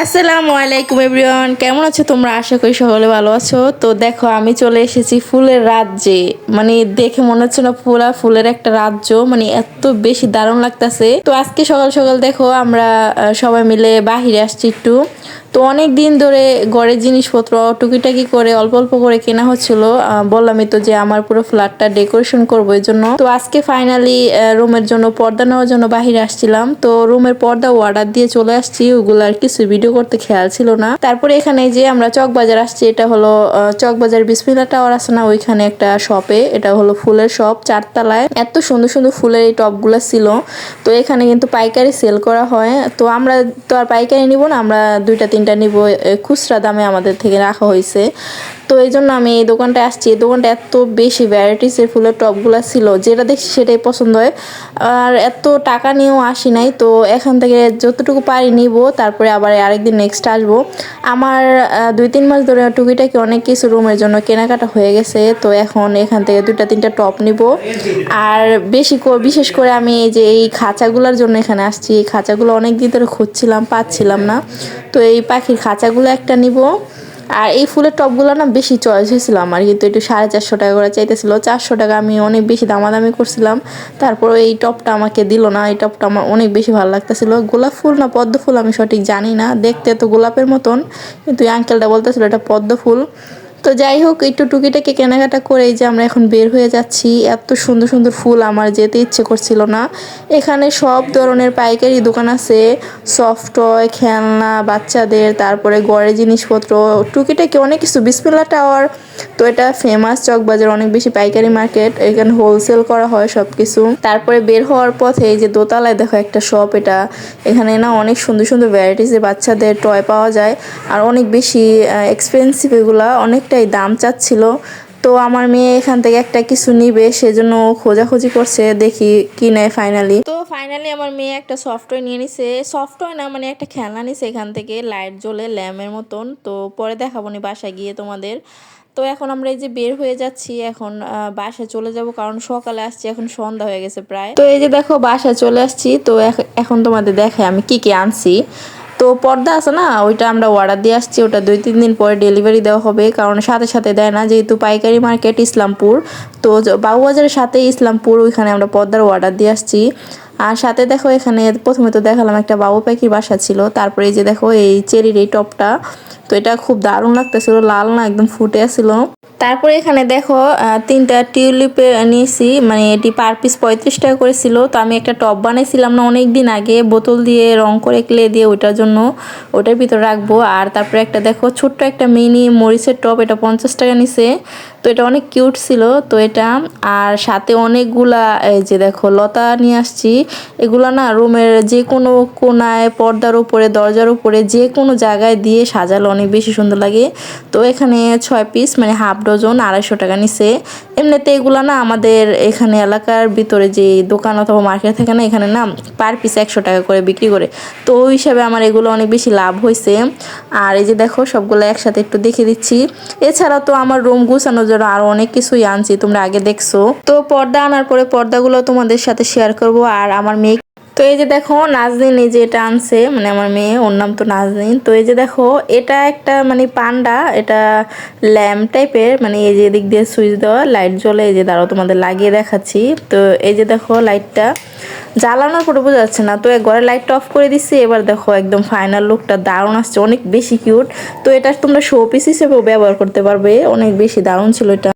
আসসালামু আলাইকুম এভরিওয়ান, কেমন আছো তোমরা? আশা করি সকলে ভালো আছো। তো দেখো, আমি চলে এসেছি ফুলের রাজ্যে। মানে দেখে মনে হচ্ছে না পুরা ফুলের একটা রাজ্য মানে এত বেশি দারুণ লাগতেছে। তো আজকে সকাল সকাল দেখো আমরা সবাই মিলে বাহিরে আসছি একটু। তো অনেক দিন ধরে ঘরের জিনিসপত্র টুকিটাকি করে অল্প অল্প করে কেনা হচ্ছিল। বললামই তো যে আমার পুরো ফ্ল্যাটটা ডেকোরেশন করব এই জন্য। তো আজকে ফাইনালি রুমের জন্য পর্দা নেওয়ার জন্য বাহিরে আসছিলাম। তো রুমের পর্দা অর্ডার দিয়ে চলে আসছি। ওগুলো আর কিছু ভিডিও করতে খেয়াল ছিল না। তারপরে এখানে যে আমরা চকবাজার আসছি, এটা হলো চকবাজার বিসমিল্লা টাওয়ার আছে না? ওইখানে একটা শপে এটা হলো ফুলের শপ চারতলায়। এত সুন্দর সুন্দর ফুলের এই টপগুলো ছিল। তো এখানে কিন্তু পাইকারি সেল করা হয়। তো আমরা তো আর পাইকারি নিব না, আমরা দুইটা তিনটা নিব। খুচরা দামে আমাদের থেকে রাখা হয়েছে। তো এই জন্য আমি এই দোকানটায় আসছি। এই দোকানটা এত বেশি ভ্যারাইটিসের ফুলের টপগুলো ছিল, যেটা দেখছি সেটাই পছন্দ হয়। আর এত টাকা নিয়েও আসি নাই, তো এখান থেকে যতটুকু পারি নিব, তারপরে আবার আরেকদিন নেক্সট আসব। আমার দুই তিন মাস ধরে টুকিটাকি অনেক কিছু রুমের জন্য কেনাকাটা হয়ে গেছে, তো এখন এখান থেকে দুইটা তিনটা টপ নিব। আর বেশি বিশেষ করে আমি এই যে এই খাঁচাগুলোর জন্য এখানে আসছি, এই খাঁচাগুলো অনেক দিন ধরে খুঁজছিলাম, পাচ্ছিলাম না। তো এই পাখির খাঁচাগুলো একটা নিব। আর এই ফুলের টপগুলো না বেশি চয়েস হয়েছিল আমার কিন্তু একটু সাড়ে চারশো টাকা করে চাইতেছিল। চারশো টাকা আমি অনেক বেশি দামাদামি করছিলাম, তারপরে এই টপটা আমাকে দিল না, এই টপটা আমার অনেক বেশি ভালো লাগতেছিল। গোলাপ ফুল না পদ্ম ফুল আমি সঠিক জানি না, দেখতে তো গোলাপের মতন, কিন্তু আঙ্কেলটা বলতেছিল এটা পদ্ম ফুল। তো যাই হোক, একটু টুকিটাকে কেনাকাটা করে যে আমরা এখন বের হয়ে যাচ্ছি। এত সুন্দর সুন্দর ফুল আমার যেতে ইচ্ছে করছিল না। এখানে সব ধরনের পাইকারি দোকান আছে। সফট টয় খেলনা, বাচ্চাদের, তারপরে গড়ের জিনিসপত্র, টুকিটাকে অনেক কিছু। বিসমিল্লা টাওয়ার, তো এটা ফেমাস চকবাজার, অনেক বেশি পাইকারি মার্কেট। এখানে হোলসেল করা হয় সব কিছু তারপরে বের হওয়ার পথে এই যে দোতলায় দেখো একটা শপ এটা। এখানে না অনেক সুন্দর সুন্দর ভ্যারাইটিসের বাচ্চাদের টয় পাওয়া যায়। আর অনেক বেশি এক্সপেন্সিভ এগুলা। অনেকটাই দাম চাচ্ছিল। তো আমার মেয়ে এখান থেকে একটা কিছু নিবে, সেজন্য খোঁজাখুঁজি করছে, দেখি কি নেয় ফাইনালি তো ফাইনালি আমার মেয়ে একটা সফটওয়্যার নিয়ে নিছে। সফটওয়্যার না মানে একটা খেলনা নিছে এখান থেকে লাইট জ্বলে ল্যাম্পের মতন। তো পরে দেখাবো নি বাসায় গিয়ে তোমাদের। তো এখন আমরা এই যে বের হয়ে যাচ্ছি, এখন বাসায় চলে যাব কারণ সকালে আসছি, এখন সন্ধ্যা হয়ে গেছে প্রায়। তো এই যে দেখো বাসায় চলে আসছি, তো এখ- এখন তোমাদের দেখাই আমি কি কি আনছি। তো পর্দা আছে না, ওইটা আমরা অর্ডার দিয়ে আসছি, ওটা দুই তিন দিন পরে ডেলিভারি দেওয়া হবে, কারণ সাথে সাথে দেয় না, যেহেতু পাইকারি মার্কেট ইসলামপুর, তো বাবুবাজারের সাথে ইসলামপুর, ওইখানে আমরা পর্দার অর্ডার দিয়ে আসছি। আর সাথে দেখো এখানে প্রথমে তো দেখালাম একটা বাবু পাখির বাসা ছিল, তারপরে এই যে দেখো এই চেরির এই টপটা, তো এটা খুব দারুণ লাগতেছিল, লাল না, একদম ফুটে আসছিল তারপরে এখানে দেখো তিনটা টিউলিপে নিয়েছি মানে এটি পার পিস পঁয়ত্রিশ টাকা করেছিল তো আমি একটা টপ বানাইছিলাম না অনেক দিন আগে, বোতল দিয়ে রং করে ক্লে দিয়ে ওইটার জন্য ওটার ভিতরে রাখব। আর তারপরে একটা দেখো, ছোট্ট একটা মিনি মরিচের টপ, এটা পঞ্চাশ টাকা নিছে। তো এটা অনেক কিউট ছিল, তো এটা, আর সাথে অনেকগুলা, এই যে দেখো, লতা নিয়ে আসছি। এগুলা না রুমের যে কোনো কোনায়, পর্দার উপরে, দরজার উপরে যে কোনো জায়গায় দিয়ে সাজালে অনেক বেশি সুন্দর লাগে। তো এখানে ছয় পিস মানে হাফ ডজন আড়াইশো টাকা নিছে। এমনিতে এগুলা না আমাদের এখানে এলাকার ভিতরে যে দোকান অথবা মার্কেট থাকে না, এখানে না পার পিস একশো টাকা করে বিক্রি করে। তো ওই হিসাবে আমার এগুলো অনেক বেশি লাভ হয়েছে আর এই যে দেখো, সবগুলো একসাথে একটু দেখে দিচ্ছি। এছাড়া তো আমার রুম গুছানোর জন্য আরও অনেক কিছুই আনছি, তোমরা আগে দেখছ। তো পর্দা আনার পরে পর্দাগুলো তোমাদের সাথে শেয়ার করব আর আমার মেয়ে তো এই যে দেখো, নাজনিন এই যে এটা আনছে মানে আমার মেয়ে, ওর নাম তো নাজনিন। তো এই যে দেখো, এটা একটা মানে পান্ডা, এটা ল্যাম্প টাইপের মানে এই যে এদিক দিয়ে সুইচ দেওয়া, লাইট জ্বলে, এই যে দাঁড়াও তোমাদের লাগিয়ে দেখাচ্ছি। তো এই যে দেখো, লাইটটা। জ্বালানোর পরে বোঝা যাচ্ছে না। তো ঘরে লাইটটা অফ করে দিচ্ছি এবার দেখো একদম ফাইনাল লুকটা দারুণ আসছে। অনেক বেশি কিউট তো এটা তোমরা শো পিস হিসেবেও ব্যবহার করতে পারবে। অনেক বেশি দারুণ ছিল এটা।